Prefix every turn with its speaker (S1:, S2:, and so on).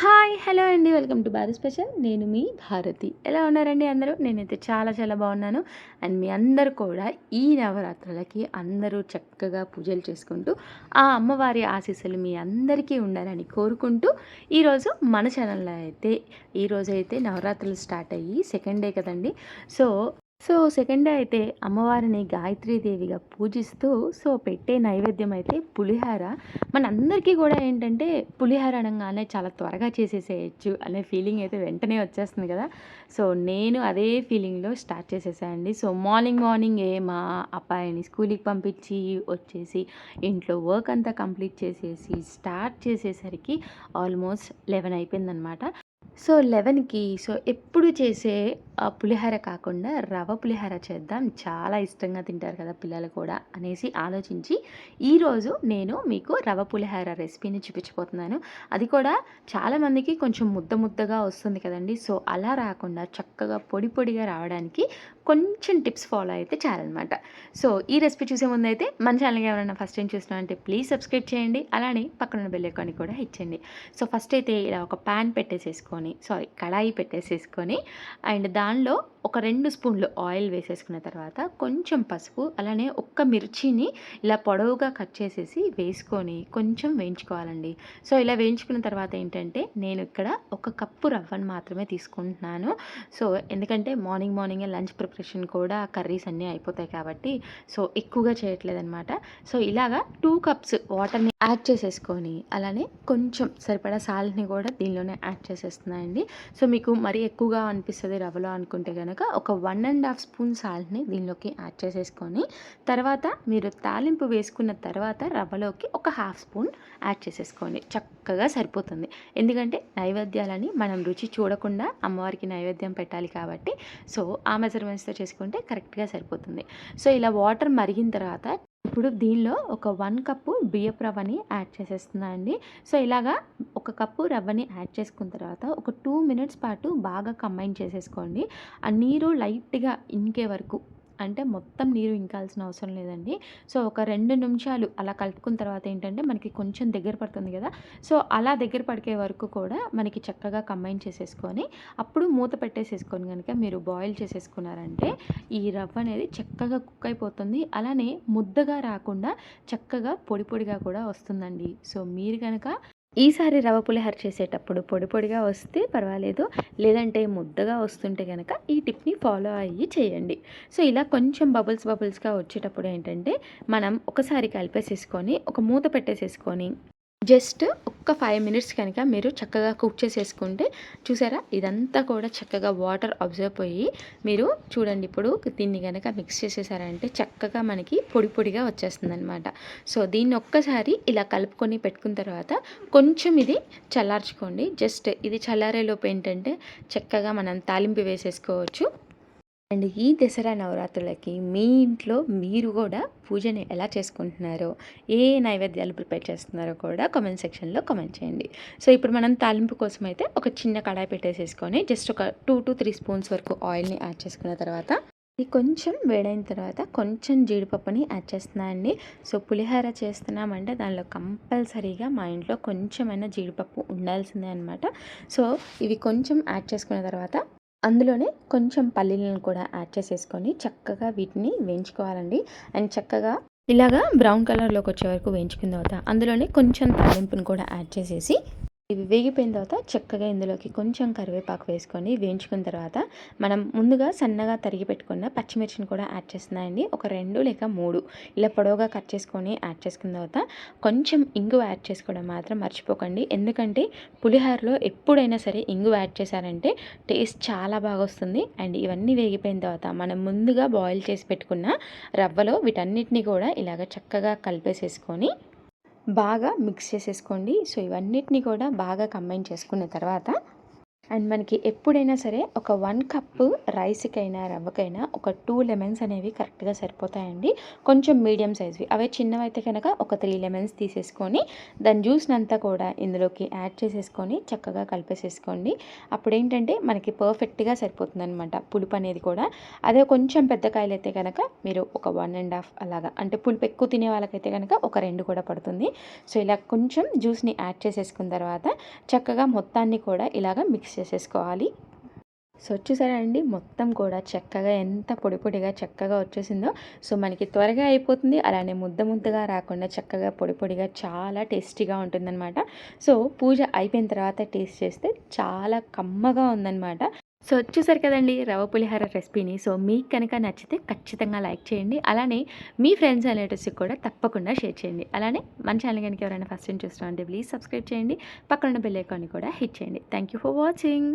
S1: Hi hello అండి. Welcome to Bharat special. నేను మీ భారతి. ఎలా ఉన్నారండి అందరూ? నేనైతే చాలా చాలా బాగున్నాను. అండ్ మీ అందరూ కూడా ఈ నవరాత్రులకి అందరూ చక్కగా పూజలు చేసుకుంటూ ఆ అమ్మవారి ఆశీస్సులు మీ అందరికీ ఉండాలని కోరుకుంటూ ఈరోజు మన ఛానల్లో అయితే ఈరోజు అయితే నవరాత్రులు స్టార్ట్ అయ్యి సెకండ్ డే కదండి. సో సో సెకండ్ డే అయితే అమ్మవారిని గాయత్రీదేవిగా పూజిస్తూ సో పెట్టే నైవేద్యం అయితే పులిహార. మనందరికీ కూడా ఏంటంటే పులిహార అనగానే చాలా త్వరగా చేసేసేయచ్చు అనే ఫీలింగ్ అయితే వెంటనే వచ్చేస్తుంది కదా. సో నేను అదే ఫీలింగ్లో స్టార్ట్ చేసేసానండి సో మార్నింగ్ మార్నింగ్ ఏ మా అబ్బాయిని స్కూల్కి పంపించి వచ్చేసి ఇంట్లో వర్క్ అంతా కంప్లీట్ చేసేసి స్టార్ట్ చేసేసరికి ఆల్మోస్ట్ లెవెన్ అయిపోయిందనమాట. సో లెవెన్కి సో ఎప్పుడు చేసే పులిహోర కాకుండా రవ పులిహోర చేద్దాం. చాలా ఇష్టంగా తింటారు కదా పిల్లలు కూడా అనేసి ఆలోచించి ఈరోజు నేను మీకు రవ పులిహోర రెసిపీని చూపించబోతున్నాను. అది కూడా చాలామందికి కొంచెం ముద్ద ముద్దగా వస్తుంది కదండి. సో అలా రాకుండా చక్కగా పొడి పొడిగా రావడానికి కొంచెం టిప్స్ ఫాలో అయితే చాలన్నమాట. సో ఈ రెసిపీ చూసే ముందు అయితే మన ఛానల్కి ఎవరైనా ఫస్ట్ టైం చూస్తున్నారంటే ప్లీజ్ సబ్స్క్రైబ్ చేయండి. అలానే పక్కన బెల్ ఐకాన్ని కూడా ఇచ్చండి సో ఫస్ట్ అయితే ఇలా ఒక ప్యాన్ పెట్టేసేసుకొని సారీ కడాయి పెట్టేసేసుకొని అండ్ దానిలో ఒక రెండు స్పూన్లు ఆయిల్ వేసేసుకున్న తర్వాత కొంచెం పసుపు అలానే ఒక్క మిర్చిని ఇలా పొడవుగా కట్ చేసేసి వేసుకొని కొంచెం వేయించుకోవాలండి. సో ఇలా వేయించుకున్న తర్వాత ఏంటంటే నేను ఇక్కడ ఒక కప్పు రవ్వను మాత్రమే తీసుకుంటున్నాను. సో ఎందుకంటే మార్నింగ్ మార్నింగే లంచ్ ప్రిపరేషన్ కూడా కర్రీస్ అన్నీ అయిపోతాయి కాబట్టి సో ఎక్కువగా చేయట్లేదన్నమాట. సో ఇలాగా టూ కప్స్ వాటర్ని యాడ్ చేసేసుకొని అలానే కొంచెం సరిపడా సాల్ట్ని కూడా దీనిలోనే యాడ్ చేసేస్తున్నాయండి సో మీకు మరీ ఎక్కువగా అనిపిస్తుంది రవ్వలో అనుకుంటే కనుక ఒక వన్ అండ్ హాఫ్ స్పూన్ సాల్ట్ని దీనిలోకి యాడ్ చేసేసుకొని తర్వాత మీరు తాలింపు వేసుకున్న తర్వాత రవ్వలోకి ఒక హాఫ్ స్పూన్ యాడ్ చేసేసుకోండి. చక్కగా సరిపోతుంది. ఎందుకంటే నైవేద్యాలని మనం రుచి చూడకుండా అమ్మవారికి నైవేద్యం పెట్టాలి కాబట్టి. సో ఆ మెజర్మెంట్స్తో చేసుకుంటే కరెక్ట్గా సరిపోతుంది. సో ఇలా వాటర్ మరిగిన తర్వాత ఇప్పుడు దీనిలో ఒక వన్ కప్పు బియ్యపు రవ్వని యాడ్ చేసేస్తున్నా అండి. సో ఇలాగా ఒక కప్పు రవ్వని యాడ్ చేసుకున్న తర్వాత ఒక టూ మినిట్స్ పాటు బాగా కంబైన్ చేసేసుకోండి. ఆ నీరు లైట్గా ఇంకే వరకు అంటే మొత్తం నీరు ఇంకాల్సిన అవసరం లేదండి. సో ఒక రెండు నిమిషాలు అలా కలుపుకున్న తర్వాత ఏంటంటే మనకి కొంచెం దగ్గర పడుతుంది కదా. సో అలా దగ్గర పడికే వరకు కూడా మనకి చక్కగా కంబైన్ చేసేసుకొని అప్పుడు మూత పెట్టేసేసుకొని కనుక మీరు బాయిల్ చేసేసుకున్నారంటే ఈ రవ్వ అనేది చక్కగా కుక్ అయిపోతుంది. అలానే ముద్దగా రాకుండా చక్కగా పొడి పొడిగా కూడా వస్తుందండి. సో మీరు కనుక ఈసారి రవ పులిహోర చేసేటప్పుడు పొడి పొడిగా వస్తే పర్వాలేదు. లేదంటే ముద్దగా వస్తుంటే కనుక ఈ టిప్ని ఫాలో అయ్యి చేయండి. సో ఇలా కొంచెం బబుల్స్ బబుల్స్గా వచ్చేటప్పుడు ఏంటంటే మనం ఒకసారి కలిపేసేసుకొని ఒక మూత పెట్టేసేసుకొని జస్ట్ ఒక ఫైవ్ మినిట్స్ కనుక మీరు చక్కగా కుక్ చేసేసుకుంటే చూసారా? ఇదంతా కూడా చక్కగా వాటర్ అబ్జర్వ్ అయ్యి మీరు చూడండి ఇప్పుడు దీన్ని కనుక మిక్స్ చేసేసారంటే చక్కగా మనకి పొడి పొడిగా వచ్చేస్తుంది అనమాట సో దీన్ని ఒక్కసారి ఇలా కలుపుకొని పెట్టుకున్న తర్వాత కొంచెం ఇది చల్లార్చుకోండి. జస్ట్ ఇది చల్లారేలోపు ఏంటంటే చక్కగా మనం తాలింపు వేసేసుకోవచ్చు. అండ్ ఈ దసరా నవరాత్రులకి మీ ఇంట్లో మీరు కూడా పూజని ఎలా చేసుకుంటున్నారో ఏ నైవేద్యాలు ప్రిపేర్ చేస్తున్నారో కూడా కామెంట్ సెక్షన్లో కామెంట్ చేయండి. సో ఇప్పుడు మనం తాలింపు కోసం అయితే ఒక చిన్న కడాయి పెట్టేసేసుకొని జస్ట్ ఒక టూ టు త్రీ స్పూన్స్ వరకు ఆయిల్ని యాడ్ చేసుకున్న తర్వాత ఇది కొంచెం వేడైన తర్వాత కొంచెం జీడిపప్పుని యాడ్ చేస్తున్నానండి సో పులిహోర చేస్తున్నామంటే దానిలో కంపల్సరీగా మా ఇంట్లో కొంచెమైనా జీడిపప్పు ఉండాల్సిందే అనమాట సో ఇవి కొంచెం యాడ్ చేసుకున్న తర్వాత అందులోనే కొంచెం పల్లీలను కూడా యాడ్ చేసేసుకొని చక్కగా వీటిని వేయించుకోవాలండి. అండ్ చక్కగా ఇలాగా బ్రౌన్ కలర్లోకి వచ్చే వరకు వేయించుకున్న తర్వాత అందులోనే కొంచెం తాలింపును కూడా యాడ్ చేసేసి ఇవి వేగిపోయిన తర్వాత చక్కగా ఇందులోకి కొంచెం కరివేపాకు వేసుకొని వేయించుకున్న తర్వాత మనం ముందుగా సన్నగా తరిగి పెట్టుకున్న పచ్చిమిర్చిని కూడా యాడ్ చేస్తున్నాయండి ఒక రెండు లేక మూడు. ఇలా పొడవుగా కట్ చేసుకొని యాడ్ చేసుకున్న తర్వాత కొంచెం ఇంగు యాడ్ చేసుకోవడం మాత్రం మర్చిపోకండి. ఎందుకంటే పులిహోరలో ఎప్పుడైనా సరే ఇంగు యాడ్ చేశారంటే టేస్ట్ చాలా బాగా వస్తుంది. అండ్ ఇవన్నీ వేగిపోయిన తర్వాత మనం ముందుగా బాయిల్ చేసి పెట్టుకున్న రవ్వలో వీటన్నిటిని కూడా ఇలాగ చక్కగా కలిపేసేసుకొని బాగా మిక్స్ చేసేసుకోండి. సో ఇవన్నిటిని కూడా బాగా కంబైన్ చేసుకున్న తర్వాత అండ్ మనకి ఎప్పుడైనా సరే ఒక వన్ కప్పు రైస్కైనా రవ్వకైనా ఒక టూ లెమన్స్ అనేవి కరెక్ట్గా సరిపోతాయండి. కొంచెం మీడియం సైజ్వి. అవే చిన్నవి అయితే కనుక ఒక త్రీ లెమన్స్ తీసేసుకొని దాని జ్యూస్ని అంతా కూడా ఇందులోకి యాడ్ చేసేసుకొని చక్కగా కలిపేసేసుకోండి. అప్పుడు ఏంటంటే మనకి పర్ఫెక్ట్గా సరిపోతుంది అనమాట పులుపు అనేది కూడా. అదే కొంచెం పెద్ద కాయలు అయితే కనుక మీరు ఒక వన్ అండ్ హాఫ్ అలాగా అంటే పులుపు ఎక్కువ తినే వాళ్ళకైతే కనుక ఒక రెండు కూడా పడుతుంది. సో ఇలా కొంచెం జ్యూస్ని యాడ్ చేసేసుకున్న తర్వాత చక్కగా మొత్తాన్ని కూడా ఇలాగ మిక్స్ చేసేసుకోవాలి. సో వచ్చేసరి అండి? మొత్తం కూడా చక్కగా ఎంత పొడి పొడిగా చక్కగా వచ్చేసిందో. సో మనకి త్వరగా అయిపోతుంది. అలానే ముద్ద ముద్దగా రాకుండా చక్కగా పొడి పొడిగా చాలా టేస్టీగా ఉంటుందన్నమాట. సో పూజ అయిపోయిన తర్వాత టేస్ట్ చేస్తే చాలా కమ్మగా ఉందన్నమాట. సో వచ్చేసరి కదండి రవ పులిహార రెసిపీని. సో మీకు కనుక నచ్చితే ఖచ్చితంగా లైక్ చేయండి. అలానే మీ ఫ్రెండ్స్ అండ్ రిలేటివ్స్కి కూడా తప్పకుండా షేర్ చేయండి. అలానే మన ఛానల్ కనుక ఎవరైనా ఫస్ట్ టైం చూస్తున్నారంటే ప్లీజ్ సబ్స్క్రైబ్ చేయండి. పక్కన బెల్ ఐకాన్ని కూడా హిట్ చేయండి. Thank you for watching.